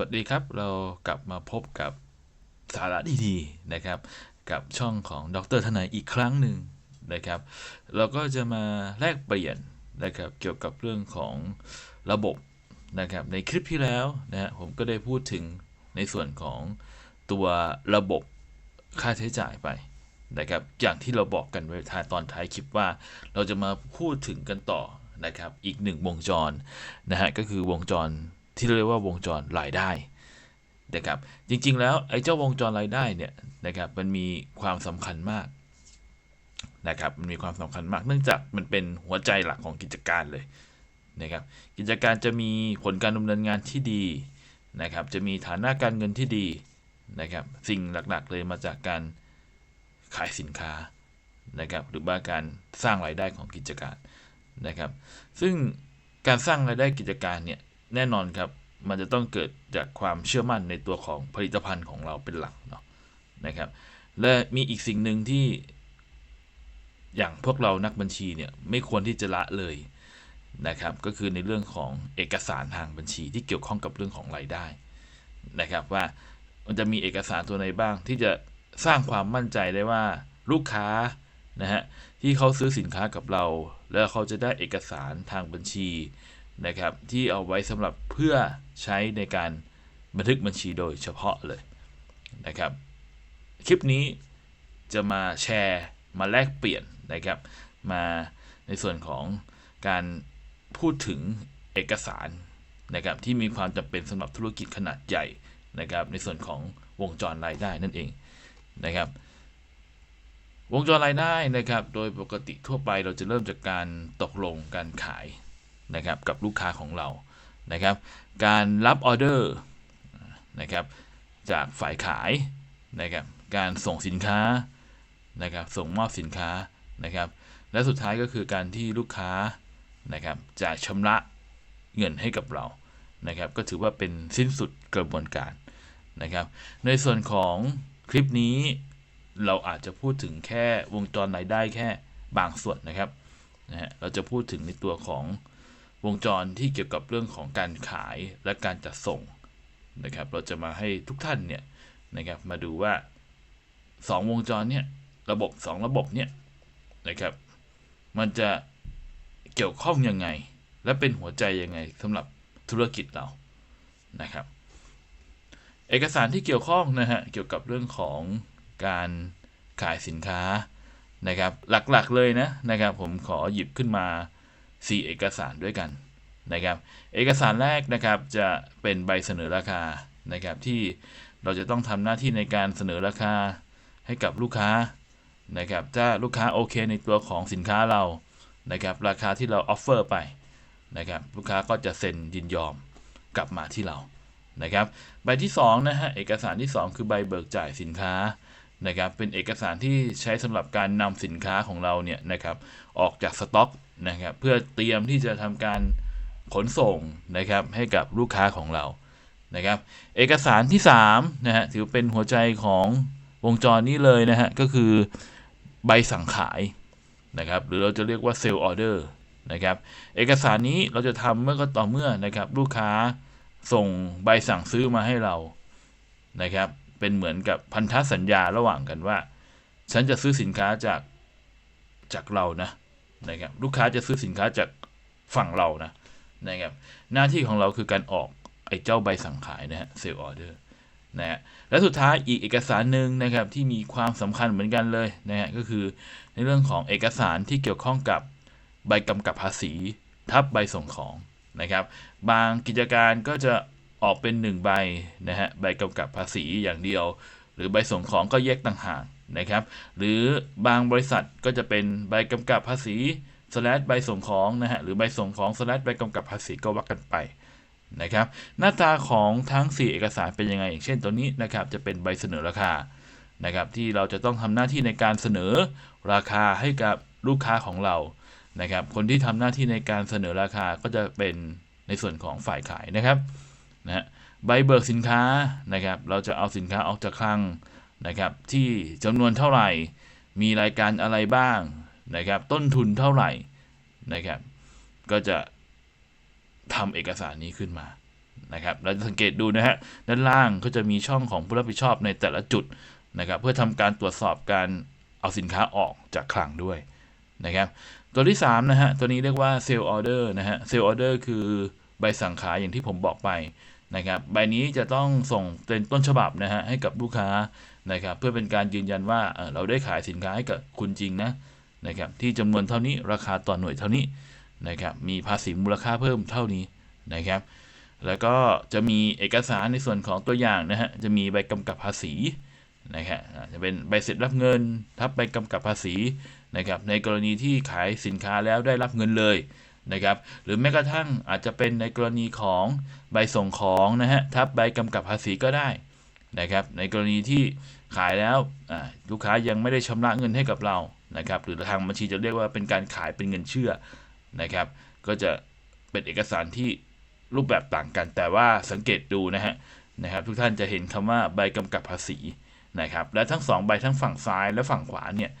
วัสดีครับ เรากลับมาพบกับสาระดีๆนะครับ กับช่องของดรทนายอีกครั้งหนึ่งนะครับ เราก็จะมาแลกเปลี่ยนนะครับเกี่ยวกับเรื่องของระบบนะครับ ในคลิปที่แล้วนะฮะผมก็ได้พูดถึงในส่วนของตัวระบบค่าใช้จ่ายไปนะครับ อย่างที่เราบอกกันไว้ท้ายตอนท้ายคลิปว่า เราจะมาพูดถึงกันต่อนะครับ อีกหนึ่งวงจรนะฮะก็คือวงจร ที่เรียกว่าวงจรรายได้นะครับจริงๆแล้วไอ้เจ้าวงจรรายได้เนี่ยนะครับมันมีความสำคัญมากนะครับมันมีความสำคัญมาก เนื่องจากมันเป็นหัวใจหลักของกิจการเลยนะครับกิจการจะมีผลการดำเนินงานที่ดีนะครับจะมีฐานะการเงินที่ดีนะครับสิ่งหลักๆเลยมาจากการขายสินค้านะครับหรือว่าการสร้างรายได้ของกิจการนะครับ ซึ่งการสร้างรายได้กิจการเนี่ย แน่นอนครับ มันจะต้องเกิดจากความเชื่อมั่นในตัวของผลิตภัณฑ์ของเราเป็นหลักเนาะนะครับ และมีอีกสิ่งหนึ่งที่อย่างพวกเรานักบัญชีเนี่ยไม่ควรที่จะละเลยนะครับ ก็คือในเรื่องของเอกสารทางบัญชีที่เกี่ยวข้องกับเรื่องของรายได้นะครับ ว่ามันจะมีเอกสารตัวไหนบ้าง ที่จะสร้างความมั่นใจได้ว่าลูกค้านะฮะที่เขาซื้อสินค้ากับเรา แล้วเขาจะได้เอกสารทางบัญชี นะครับที่เอาไว้สำหรับเพื่อใช้ในการบันทึกบัญชีโดยเฉพาะเลยนะครับ คลิปนี้จะมาแชร์มาแลกเปลี่ยนนะครับ มาในส่วนของการพูดถึงเอกสารนะครับที่มีความจำเป็นสำหรับธุรกิจขนาดใหญ่นะครับ ในส่วนของวงจรรายได้นั่นเองนะครับ วงจรรายได้นะครับ โดยปกติทั่วไปเราจะเริ่มจากการตกลงการขาย นะครับกับลูกค้าของเรานะครับ การรับออเดอร์นะครับจากฝ่ายขายนะครับการส่งสินค้านะครับส่งมอบสินค้านะครับและสุดท้ายก็คือการที่ลูกค้านะครับจะชำระเงินให้กับเรานะครับก็ถือว่าเป็นสิ้นสุดกระบวนการนะครับ ในส่วนของคลิปนี้เราอาจจะพูดถึงแค่วงจรรายได้แค่บางส่วนนะครับนะฮะเราจะพูดถึงในตัวของ วงจรที่เกี่ยวกับเรื่องของการขายและการจัดส่งนะครับ เราจะมาให้ทุกท่านเนี่ยนะครับมาดูว่า 2 วงจรเนี่ยระบบ 2 ระบบเนี่ยนะครับ มันจะเกี่ยวข้องยังไง และเป็นหัวใจยังไงสำหรับธุรกิจเรานะครับ เอกสารที่เกี่ยวข้องนะฮะเกี่ยวกับเรื่องของการขายสินค้านะครับ หลักๆเลยนะนะครับ ผมขอหยิบขึ้นมา 4 เอกสารด้วยกันนะครับ เอกสารแรกนะครับจะเป็นใบเสนอราคานะครับที่เราจะต้องทำหน้าที่ในการเสนอราคาให้กับลูกค้านะครับ ถ้าลูกค้าโอเคในตัวของสินค้าเรานะครับ ราคาที่เราออฟเฟอร์ไปนะครับ ลูกค้าก็จะเซ็นยินยอมกลับมาที่เรานะครับ ใบที่2นะฮะเอกสารที่ 2 คือใบเบิกจ่ายสินค้านะครับ เป็นเอกสารที่ใช้สำหรับการนำสินค้าของเราเนี่ยนะครับออกจากสต็อก นะครับเพื่อเตรียมที่จะทำการขนส่งนะครับให้กับลูกค้าของเรานะครับเอกสารที่3นะฮะถือเป็นหัวใจของวงจรนี้เลยนะฮะก็คือใบสั่งขายนะครับหรือเราจะเรียกว่าเซลล์ออเดอร์นะครับเอกสารนี้เราจะทำเมื่อก็ต่อเมื่อนะครับลูกค้าส่งใบสั่งซื้อมาให้เรานะครับเป็นเหมือนกับพันธสัญญาระหว่างกันว่า ฉันจะซื้อสินค้าจากจากเรานะ นะครับลูกค้าจะซื้อสินค้าจากฝั่งเรานะนะครับหน้าที่ของเราคือการออกไอ้เจ้าใบสั่งขายนะฮะเซลล์ออเดอร์นะฮะและสุดท้ายอีกเอกสารหนึ่งนะครับที่มีความสำคัญเหมือนกันเลยนะฮะก็คือในเรื่องของเอกสารที่เกี่ยวข้องกับใบกำกับภาษี ทับใบส่งของนะครับ บางกิจการก็จะออกเป็น 1 ใบนะฮะใบกำกับภาษีอย่างเดียว หรือใบส่งของก็แยกต่างหาก นะครับ หรือบางบริษัทก็จะเป็นใบกำกับภาษีสแลดใบส่งของนะฮะหรือใบส่งของสแลดใบกำกับภาษีก็ว่ากันไปนะครับ หน้าตาของทั้ง 4 เอกสารเป็นยังไงอย่างเช่นตัวนี้นะครับจะเป็นใบเสนอราคานะครับ ที่เราจะต้องทำหน้าที่ในการเสนอราคาให้กับลูกค้าของเรานะครับ คนที่ทำหน้าที่ในการเสนอราคาก็จะเป็นในส่วนของฝ่ายขายนะครับนะใบเบิกสินค้านะครับ เราจะเอาสินค้าออกจากคลัง นะครับที่จำนวนเท่าไหร่ มีรายการอะไรบ้างนะครับต้นทุนเท่าไหร่นะครับก็จะทำเอกสารนี้ขึ้นมานะครับเราจะสังเกตดูนะฮะด้านล่างก็จะมีช่องของผู้รับผิดชอบในแต่ละจุดนะครับเพื่อทำการตรวจสอบการเอาสินค้าออกจากคลังด้วยนะครับตัวที่3นะฮะตัวนี้เรียกว่าเซลล์ออเดอร์นะฮะเซลล์ออเดอร์คือใบสั่งขายอย่างที่ผมบอกไปนะครับใบนี้จะต้องส่งเป็นต้นฉบับนะฮะให้กับลูกค้า นะครับเพื่อเป็นการยืนยันว่าเราได้ขายสินค้าให้กับคุณจริงนะนะครับที่จำนวนเท่านี้ราคาต่อหน่วยเท่านี้นะครับมีภาษีมูลค่าเพิ่มเท่านี้นะครับแล้วก็จะมีเอกสารในส่วนของตัวอย่างนะฮะจะมีใบกำกับภาษีนะครับจะเป็นใบเสร็จรับเงิน ทับใบกำกับภาษีนะครับในกรณีที่ขายสินค้าแล้วได้รับเงินเลยนะครับหรือแม้กระทั่งอาจจะเป็นในกรณีของใบส่งของนะฮะทับใบกำกับภาษีก็ได้นะครับในกรณีที่ ขายแล้วลูกค้ายังไม่ได้ชำระเงินให้กับเรานะครับหรือทางบัญชีจะเรียกว่าเป็นการขายเป็นเงินเชื่อนะครับ ก็จะเป็นเอกสารที่รูปแบบต่างกัน แต่ว่าสังเกตดูนะฮะนะครับ ทุกท่านจะเห็นคำว่าใบกำกับภาษีนะครับ และทั้งสองใบทั้งฝั่งซ้ายและฝั่งขวาเนี่ย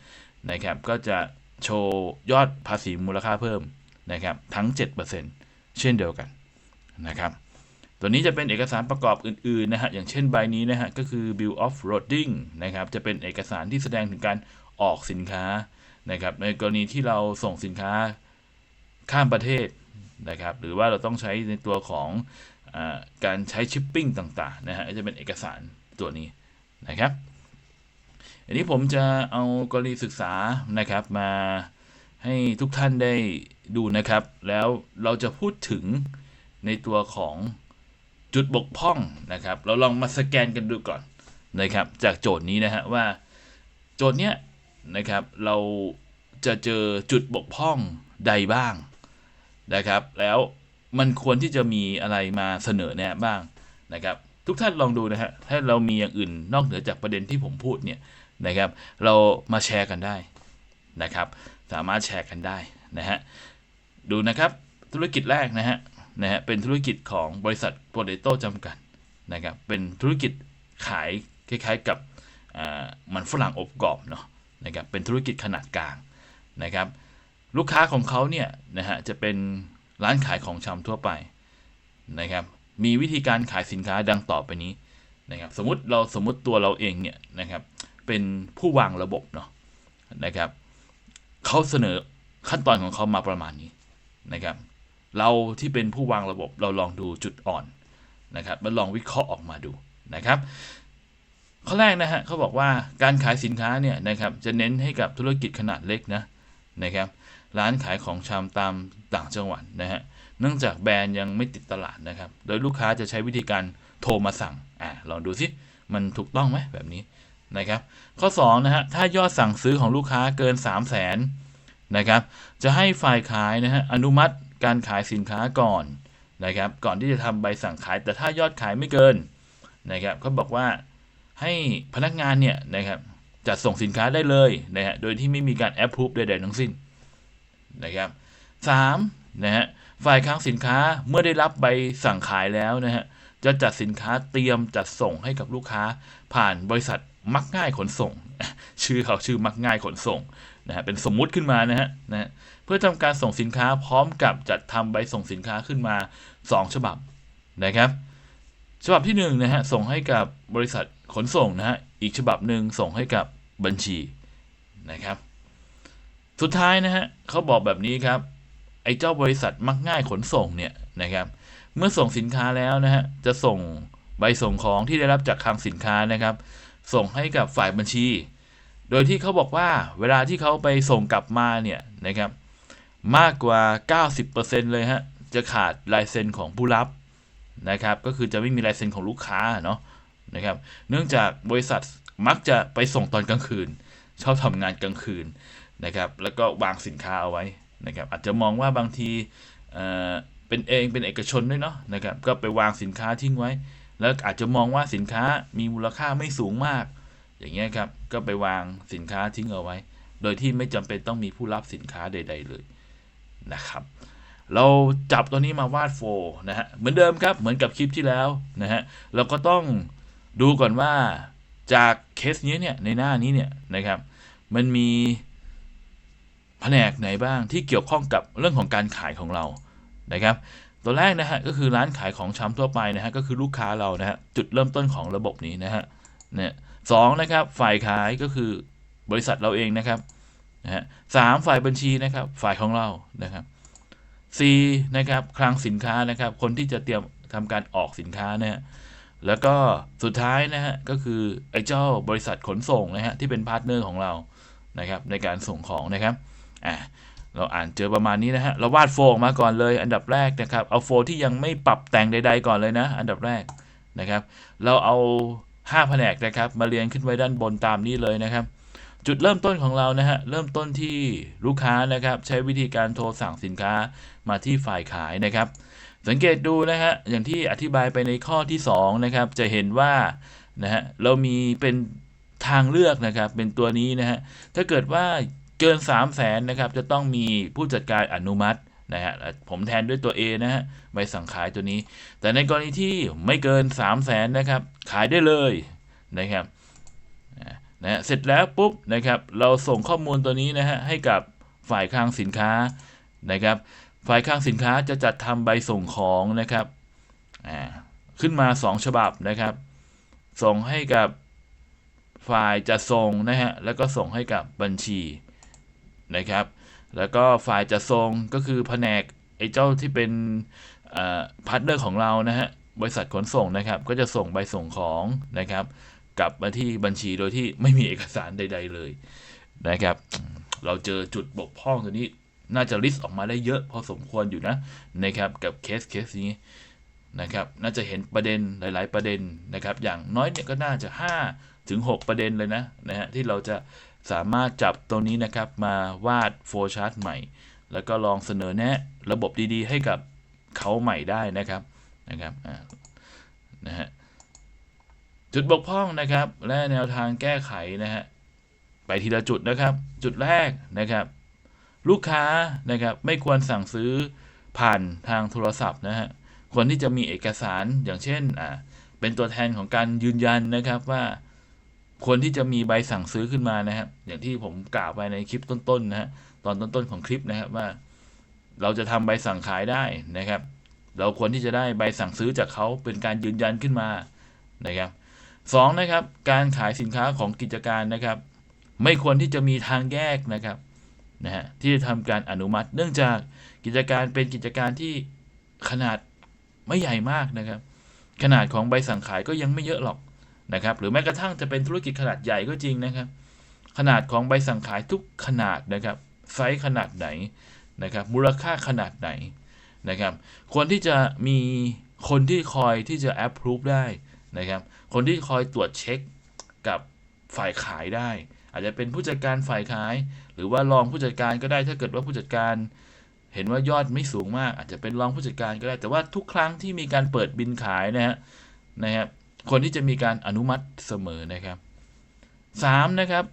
นะครับ ก็จะโชว์ยอดภาษีมูลค่าเพิ่มนะครับ ทั้ง 7%เช่นเดียวกันนะครับ ตัวนี้จะเป็นเอกสารประกอบอื่นๆนะฮะ อย่างเช่นใบนี้นะฮะ ก็คือ bill of loading นะครับ จะเป็นเอกสารที่แสดงถึงการออกสินค้านะครับ ในกรณีที่เราส่งสินค้าข้ามประเทศนะครับ หรือว่าเราต้องใช้ในตัวของอการใช้ชิปปิ้งต่างๆนะฮะ จะเป็นเอกสารตัวนี้นะครับ อันนี้ผมจะเอากรณีศึกษานะครับมาให้ทุกท่านได้ดูนะครับ แล้วเราจะพูดถึงในตัวของ จุดบกพร่องนะครับ เราลองมาสแกนกันดูก่อนนะครับ จากโจทย์นี้นะฮะว่าโจทย์เนี้ยนะครับ เราจะเจอจุดบกพร่องใดบ้างนะครับ แล้วมันควรที่จะมีอะไรมาเสนอแนะบ้างนะครับ ทุกท่านลองดูนะฮะถ้าเรามีอย่างอื่นนอกเหนือจากประเด็นที่ผมพูดเนี่ยนะครับ เรามาแชร์กันได้นะครับ สามารถแชร์กันได้นะฮะดูนะครับธุรกิจแรกนะฮะ นะฮะเป็นธุรกิจของบริษัทโปรเตโต้จำกัดนะครับเป็นธุรกิจขายคล้ายๆกับมันฝรั่งอบกรอบเนาะนะครับเป็นธุรกิจขนาดกลางนะครับลูกค้าของเขาเนี่ยนะฮะจะเป็นร้านขายของชำทั่วไปนะครับมีวิธีการขายสินค้าดังต่อไปนี้นะครับสมมติเราสมมติตัวเราเองเนี่ยนะครับเป็นผู้วางระบบเนาะนะครับเขาเสนอขั้นตอนของเขามาประมาณนี้นะครับ เราที่เป็นผู้วางระบบเราลองดูจุดอ่อนนะครับมาลองวิเคราะห์ออกมาดูนะครับข้อแรกนะฮะเขาบอกว่าการขายสินค้าเนี่ยนะครับจะเน้นให้กับธุรกิจขนาดเล็กนะนะครับร้านขายของชำตามต่างจังหวัดนะฮะเนื่องจากแบรนด์ยังไม่ติดตลาดนะครับ โดยลูกค้าจะใช้วิธีการโทรมาสั่งอ่าลองดูสิมันถูกต้องไหมแบบนี้นะครับข้อ2นะฮะถ้ายอดสั่งซื้อของลูกค้าเกิน 3 0 0 0 0นนะครับจะให้ฝ่ายขายนะฮะอนุมัติ การขายสินค้าก่อนนะครับก่อนที่จะทำใบสั่งขาย แต่ถ้ายอดขายไม่เกินนะครับเขาบอกว่าให้พนักงานเนี่ยนะครับจัดส่งสินค้าได้เลยนะฮะโดยที่ไม่มีการแอปพูฟใดๆทั้งสิ้นนะครับสามนะฮะฝ่ายค้างสินค้าเมื่อได้รับใบสั่งขายแล้วนะฮะจะจัดสินค้าเตรียมจัดส่งให้กับลูกค้า ผ่านบริษัทมักง่ายขนส่ง ชื่อเขาชื่อมักง่ายขนส่งนะฮะเป็นสมมุติขึ้นมานะฮะนะ พื่อทำการส่งสินค้าพร้อมกับจัดทำใบส่งสินค้าขึ้นมา 2 ฉบับนะครับ ฉบับที่1นงนะฮะส่งให้กับบริษัทขนส่งนะฮะอีกฉบับหนึ่งส่งให้กับบัญชีนะครับ สุดท้ายนะฮะเขาบอกแบบนี้ครับไอ้เจ้าบริษัทมักง่ายขนส่งเนี่ยนะครับ เมื่อส่งสินค้าแล้วนะฮะจะส่งใบส่งของที่ได้รับจากคลังสินค้านะครับ ส่งให้กับฝ่ายบัญชี โดยที่เขาบอกว่าเวลาที่เขาไปส่งกลับมาเนี่ยนะครับ มากกว่า 90%เลยฮะ จะขาดลายเซ็นของผู้รับนะครับ ก็คือจะไม่มีลายเซ็นของลูกค้าเนาะนะครับ เนื่องจากบริษัทมักจะไปส่งตอนกลางคืน ชอบทำงานกลางคืนนะครับ แล้วก็วางสินค้าเอาไว้นะครับ อาจจะมองว่าบางทีเอ่อเป็นเองเป็นเอกชนด้วยเนาะนะครับ ก็ไปวางสินค้าทิ้งไว้ แล้วอาจจะมองว่าสินค้ามีมูลค่าไม่สูงมาก อย่างเงี้ยครับ ก็ไปวางสินค้าทิ้งเอาไว้ โดยที่ไม่จำเป็นต้องมีผู้รับสินค้าใด ๆ เลย นะครับ เราจับตัวนี้มาวาดโฟล์นะฮะเหมือนเดิมครับเหมือนกับคลิปที่แล้วนะฮะเราก็ต้องดูก่อนว่าจากเคสนี้เนี่ยในหน้านี้เนี่ยนะครับมันมีแผนกไหนบ้างที่เกี่ยวข้องกับเรื่องของการขายของเรานะครับ ตัวแรกนะฮะก็คือร้านขายของชำทั่วไปนะฮะก็คือลูกค้าเรานะฮะจุดเริ่มต้นของระบบนี้นะฮะเนี่ยสองนะครับฝ่ายขายก็คือบริษัทเราเองนะครับ นะฮะสามฝ่ายบัญชีนะครับ ฝ่ายของเรานะครับสี่นะครับคลังสินค้านะครับ คนที่จะเตรียมทำการออกสินค้านะฮะแล้วก็สุดท้ายนะฮะก็คือไอ้เจ้าบริษัทขนส่งนะฮะที่เป็นพาร์ทเนอร์ของเรานะครับ ในการส่งของนะครับอ่าเราอ่านเจอประมาณนี้นะฮะเราวาดโฟออกมาก่อนเลย อันดับแรกนะครับ เอาโฟที่ยังไม่ปรับแต่งใด ๆ ก่อนเลยนะ อันดับแรกนะครับ เราเอา5แผนกนะครับ มาเรียงขึ้นไว้ด้านบนตามนี้เลยนะครับ จุดเริ่มต้นของเรานะฮะเริ่มต้นที่ลูกค้านะครับใช้วิธีการโทรสั่งสินค้ามาที่ฝ่ายขายนะครับ สังเกตดูนะฮะอย่างที่อธิบายไปในข้อที่2นะครับจะเห็นว่านะฮะเรามีเป็นทางเลือกนะครับเป็นตัวนี้นะฮะถ้าเกิดว่าเกิน 3 0 0แสนนะครับจะต้องมีผู้จัดการอนุมัตินะฮะผมแทนด้วยตัว A นะฮะใบสั่งขายตัวนี้ แต่ในกรณีที่ไม่เกิน 3 0 0แสนนะครับขายได้เลยนะครับ นะเสร็จแล้วปุ๊บนะครับเราส่งข้อมูลตัวนี้นะฮะให้กับฝ่ายคลังสินค้านะครับ ฝ่ายคลังสินค้าจะจัดทำใบส่งของนะครับขึ้นมา 2 ฉบับนะครับ ส่งให้กับฝ่ายจะส่งนะฮะแล้วก็ส่งให้กับบัญชีนะครับ แล้วก็ฝ่ายจะส่งก็คือแผนกไอ้เจ้าที่เป็นพาร์ทเนอร์ของเรานะฮะบริษัทขนส่งนะครับ ก็จะส่งใบส่งของนะครับ กลับมาที่บัญชีโดยที่ไม่มีเอกสารใด ๆ เลยนะครับ เราเจอจุดบกพร่องตัวนี้น่าจะลิสต์ออกมาได้เยอะพอสมควรอยู่นะนะครับกับเคสเคสนี้นะครับ น่าจะเห็นประเด็นหลาย ๆ ประเด็นนะครับ อย่างน้อยเนี่ยก็น่าจะ5ถึง6ประเด็นเลยนะนะฮะที่เราจะสามารถจับตรงนี้นะครับมาวาดโฟล์ชาร์ตใหม่ แล้วก็ลองเสนอแนะระบบดีๆ ให้กับเขาใหม่ได้นะครับนะครับนะฮะ จุดบกพร่องนะครับ และแนวทางแก้ไขนะฮะไปทีละจุดนะครับ จุดแรกนะครับ ลูกค้านะครับไม่ควรสั่งซื้อผ่านทางโทรศัพท์นะฮะควรที่จะมีเอกสารอย่างเช่นอ่าเป็นตัวแทนของการยืนยันนะครับว่าควรที่จะมีใบสั่งซื้อขึ้นมานะครับ อย่างที่ผมกล่าวไปในคลิปต้นๆนะฮะตอนต้นๆของคลิปนะครับว่า เราจะทำใบสั่งขายได้นะครับ เราควรที่จะได้ใบสั่งซื้อจากเขาเป็นการยืนยันขึ้นมานะครับ สองนะครับการขายสินค้าของกิจการนะครับ ไม่ควรที่จะมีทางแยกนะครับนะฮะที่จะทำการอนุมัติ เนื่องจากกิจการเป็นกิจการที่ขนาดไม่ใหญ่มากนะครับ ขนาดของใบสั่งขายก็ยังไม่เยอะหรอกนะครับ หรือแม้กระทั่งจะเป็นธุรกิจขนาดใหญ่ก็จริงนะครับ ขนาดของใบสั่งขายทุกขนาดนะครับไซส์ขนาดไหนนะครับ มูลค่าขนาดไหนนะครับควรที่จะมีคนที่คอยที่จะ approve ได้นะครับ คนที่คอยตรวจเช็คกับฝ่ายขายได้ อาจจะเป็นผู้จัดการฝ่ายขาย หรือว่ารองผู้จัดการก็ได้ถ้าเกิดว่าผู้จัดการ เห็นว่ายอดไม่สูงมาก อาจจะเป็นรองผู้จัดการก็ได้ แต่ว่าทุกครั้งที่มีการเปิดบินขายนะฮะนะครับคนที่จะมีการอนุมัติเสมอนะครับสามนะครับ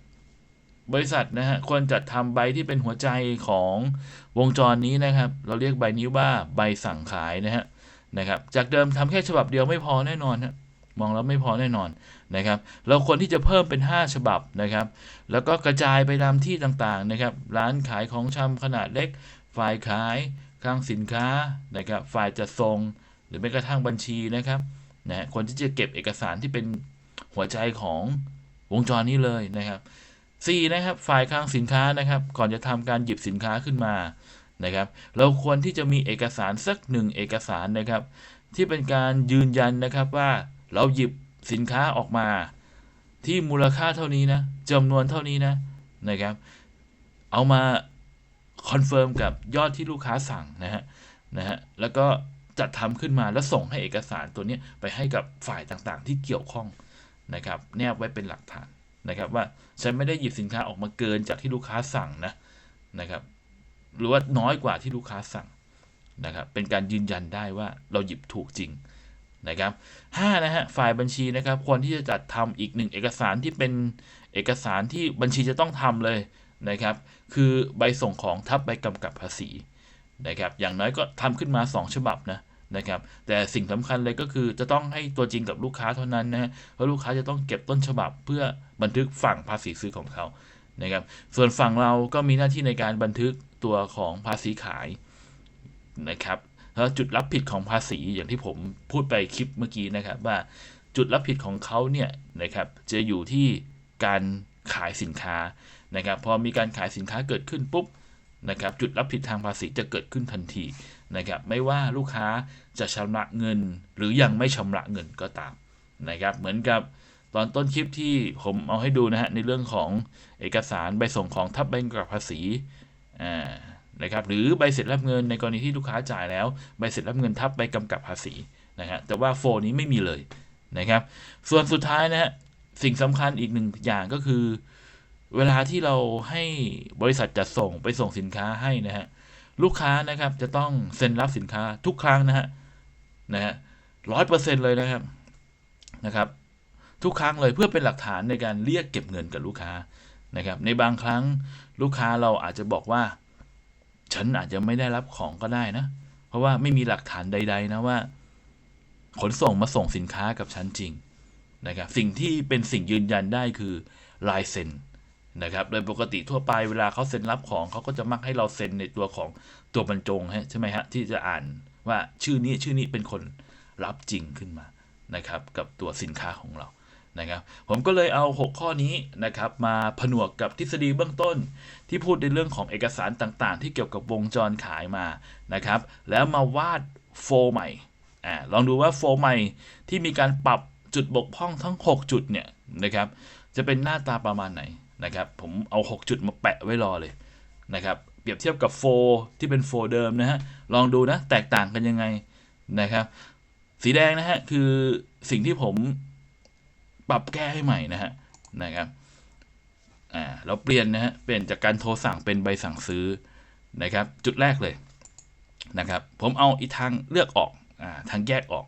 บริษัทนะฮะควรจัดทำใบที่เป็นหัวใจของวงจรนี้นะครับ เราเรียกใบนี้ว่าใบสั่งขายนะฮะนะครับ จากเดิมทำแค่ฉบับเดียวไม่พอแน่นอนฮะ มองแล้วไม่พอแน่นอนนะครับ เราควรที่จะเพิ่มเป็น 5 ฉบับนะครับ แล้วก็กระจายไปตามที่ต่างๆนะครับ ร้านขายของชำขนาดเล็ก ฝ่ายขายคลังสินค้านะครับ ฝ่ายจัดส่งหรือแม้กระทั่งบัญชีนะครับนะคนที่จะเก็บเอกสารที่เป็นหัวใจของวงจรนี้เลยนะครับ 4. นะครับ ฝ่ายคลังสินค้านะครับ ก่อนจะทำการหยิบสินค้าขึ้นมานะครับ เราควรที่จะมีเอกสารสักหนึ่งเอกสารนะครับ ที่เป็นการยืนยันนะครับว่า เราหยิบสินค้าออกมา ที่มูลค่าเท่านี้นะจำนวนเท่านี้นะนะครับ เอามาคอนเฟิร์มกับยอดที่ลูกค้าสั่งนะฮะนะฮะแล้วก็จัดทำขึ้นมาแล้วส่งให้เอกสารตัวนี้ไปให้กับฝ่ายต่างๆ ที่เกี่ยวข้องนะครับ แนบไว้เป็นหลักฐานนะครับ ว่าฉันไม่ได้หยิบสินค้าออกมาเกินจากที่ลูกค้าสั่งนะนะครับ หรือว่าน้อยกว่าที่ลูกค้าสั่งนะครับ เป็นการยืนยันได้ว่าเราหยิบถูกจริง นะครับห้านะฮะฝ่ายบัญชีนะครับควรที่จะจัดทำอีกหนึ่งเอกสารที่เป็นเอกสารที่บัญชีจะต้องทำเลยนะครับ คือใบส่งของทับใบกำกับภาษีนะครับ อย่างน้อยก็ทำขึ้นมา 2 ฉบับนะนะครับ แต่สิ่งสำคัญเลยก็คือจะต้องให้ตัวจริงกับลูกค้าเท่านั้นนะเพราะลูกค้าจะต้องเก็บต้นฉบับ เพื่อบันทึกฝั่งภาษีซื้อของเขานะครับ ส่วนฝั่งเราก็มีหน้าที่ในการบันทึกตัวของภาษีขายนะครับ แล้วจุดรับผิดของภาษีอย่างที่ผมพูดไปคลิปเมื่อกี้นะครับว่าจุดรับผิดของเขาเนี่ยนะครับจะอยู่ที่การขายสินค้านะครับพอมีการขายสินค้าเกิดขึ้นปุ๊บนะครับจุดรับผิดทางภาษีจะเกิดขึ้นทันทีนะครับไม่ว่าลูกค้าจะชำระเงิน หรือยังไม่ชำระเงินก็ตามนะครับเหมือนกับตอนต้นคลิปที่ผมเอาให้ดูนะฮะในเรื่องของเอกสารใบส่งของทับใบกำกับภาษีอ่า นะครับหรือใบเสร็จรับเงินในกรณีที่ลูกค้าจ่ายแล้วใบเสร็จรับเงินทับใบกำกับภาษีนะฮะแต่ว่าโฟนี้ไม่มีเลยนะครับ ส่วนสุดท้ายนะฮะสิ่งสำคัญอีกหนึ่งอย่างก็คือ เวลาที่เราให้บริษัทจัดส่งไปส่งสินค้าให้นะฮะลูกค้านะครับจะต้องเซ็นรับสินค้าทุกครั้งนะฮะนะฮะร้อยเปอร์เซ็นต์เลยนะครับนะครับ ทุกครั้งเลยเพื่อเป็นหลักฐานในการเรียกเก็บเงินกับลูกค้านะครับ ในบางครั้งลูกค้าเราอาจจะบอกว่า ฉันอาจจะไม่ได้รับของก็ได้นะ เพราะว่าไม่มีหลักฐานใด ๆ นะว่า ขนส่งมาส่งสินค้ากับฉันจริงนะครับ สิ่งที่เป็นสิ่งยืนยันได้คือลายเซ็นนะครับโดยปกติทั่วไปเวลาเขาเซ็นรับของเขาก็จะมักให้เราเซ็นในตัวของตัวบรรจงฮะใช่ไหมฮะที่จะอ่านว่าชื่อนี้ชื่อนี้เป็นคนรับจริงขึ้นมานะครับ กับตัวสินค้าของเรา นะครับผมก็เลยเอา 6 ข้อนี้นะครับมาผนวกกับทฤษฎีเบื้องต้น ที่พูดในเรื่องของเอกสารต่างๆ ที่เกี่ยวกับวงจรขายมานะครับแล้วมาวาดโฟใหม่อ่าลองดูว่าโฟใหม่ที่มีการปรับจุดบกพร่องทั้ง 6 จุดเนี่ยนะครับจะเป็นหน้าตาประมาณไหนนะครับผมเอา 6 จุดมาแปะไว้รอเลยนะครับเปรียบเทียบกับโฟที่เป็นโฟเดิมนะฮะลองดูนะแตกต่างกันยังไงนะครับสีแดงนะฮะคือสิ่งที่ผม ปรับแก้ให้ใหม่นะฮะนะครับอ่าเราเปลี่ยนนะฮะเปลี่ยนจากการโทรสั่งเป็นใบสั่งซื้อนะครับ จุดแรกเลยนะครับ ผมเอาอีทางเลือกออกอ่าทางแยกออก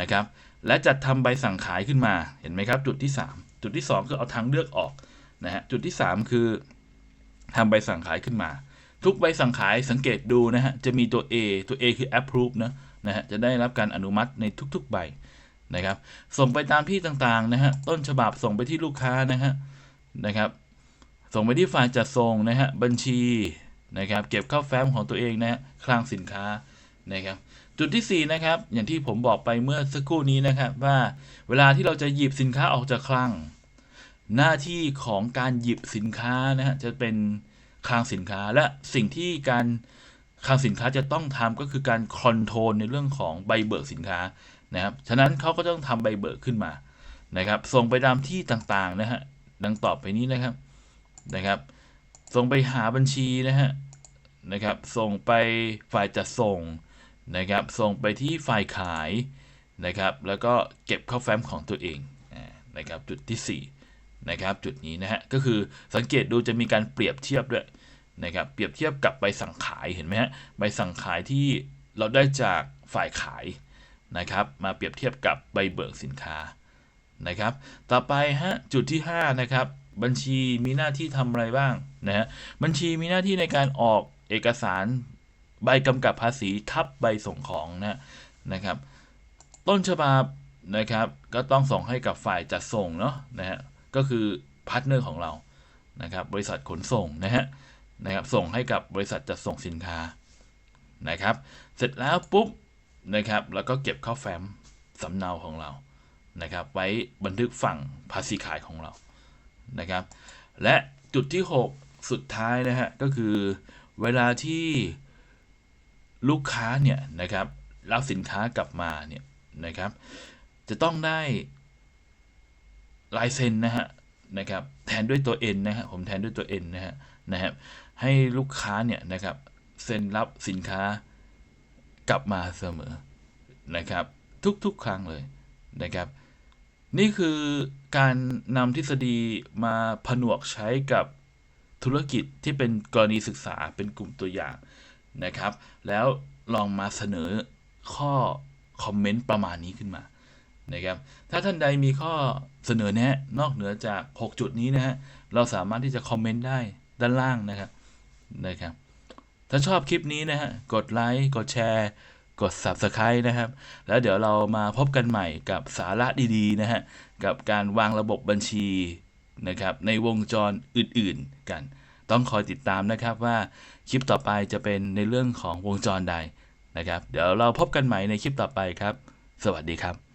นะครับ และจัดทำใบสั่งขายขึ้นมาเห็นไหมครับ จุดที่ 3 จุดที่ 2 คือเอาทางเลือกออกนะฮะจุดที่ 3 คือทำใบสั่งขายขึ้นมา ทุกใบสั่งขายสังเกตดูนะฮะจะมีตัว A ตัว A คือ approve นะนะฮะจะได้รับการอนุมัติในทุกๆใบ นะครับ ส่งไปตามที่ต่างๆนะฮะต้นฉบับส่งไปที่ลูกค้านะฮะนะครับ ส่งไปที่ฝ่ายจัดส่งนะฮะบัญชีนะครับ เก็บเข้าแฟ้มของตัวเองนะฮะคลังสินค้านะครับ จุดที่ 4 นะครับ อย่างที่ผมบอกไปเมื่อสักครู่นี้นะครับ ว่าเวลาที่เราจะหยิบสินค้าออกจากคลัง หน้าที่ของการหยิบสินค้านะฮะจะเป็นคลังสินค้าและสิ่งที่การคลังสินค้าจะต้องทำก็คือการคอนโทรลในเรื่องของใบเบิกสินค้า นะครับ ฉะนั้นเขาก็ต้องทำใบเบิกขึ้นมานะครับ ส่งไปตามที่ต่างๆนะฮะ ดังต่อไปนี้นะครับ นะครับ ส่งไปหาบัญชีนะฮะ นะครับ ส่งไปฝ่ายจัดส่งนะครับ ส่งไปที่ฝ่ายขายนะครับ แล้วก็เก็บเข้าแฟ้มของตัวเองนะครับ จุดที่4นะครับ จุดนี้นะฮะ ก็คือสังเกตดูจะมีการเปรียบเทียบด้วยนะครับเปรียบเทียบกับใบสั่งขายเห็นไหมฮะใบสั่งขายที่เราได้จากฝ่ายขาย นะครับ มาเปรียบเทียบกับใบเบิกสินค้านะครับ ต่อไปฮะจุดที่ 5 นะครับ บัญชีมีหน้าที่ทำอะไรบ้างนะฮะบัญชีมีหน้าที่ในการออกเอกสารใบกำกับภาษีทับใบส่งของนะนะครับ ต้นฉบับนะครับก็ต้องส่งให้กับฝ่ายจัดส่งเนาะนะฮะก็คือพาร์ทเนอร์ของเรานะครับ บริษัทขนส่งนะฮะนะครับส่งให้กับบริษัทจัดส่งสินค้านะครับ เสร็จแล้วปุ๊บ นะครับ แล้วก็เก็บเข้าแฟ้มสำเนาของเรานะครับ ไว้บันทึกฝั่งภาษีขายของเรานะครับ และจุดที่ 6 สุดท้ายนะฮะก็คือเวลาที่ลูกค้าเนี่ยนะครับรับสินค้ากลับมาเนี่ยนะครับ จะต้องได้ลายเซ็นนะฮะนะครับแทนด้วยตัว N นะฮะผมแทนด้วยตัว N นะฮะนะครับให้ลูกค้าเนี่ยนะครับเซ็นรับสินค้า กลับมาเสมอนะครับ ทุกๆ ครั้งเลยนะครับ นี่คือการนำทฤษฎีมาผนวกใช้กับธุรกิจที่เป็นกรณีศึกษาเป็นกลุ่มตัวอย่างนะครับ แล้วลองมาเสนอข้อคอมเมนต์ประมาณนี้ขึ้นมานะครับ ถ้าท่านใดมีข้อเสนอแนะ นอกเหนือจาก 6 จุดนี้นะฮะ เราสามารถที่จะคอมเมนต์ได้ด้านล่างนะครับนะครับ ถ้าชอบคลิปนี้นะฮะ กดไลค์ กดแชร์ กด Subscribe นะครับ แล้วเดี๋ยวเรามาพบกันใหม่กับสาระดีๆนะฮะ กับการวางระบบบัญชีนะครับในวงจรอื่นๆกัน ต้องคอยติดตามนะครับว่าคลิปต่อไปจะเป็นในเรื่องของวงจรใดนะครับ เดี๋ยวเราพบกันใหม่ในคลิปต่อไปครับ สวัสดีครับ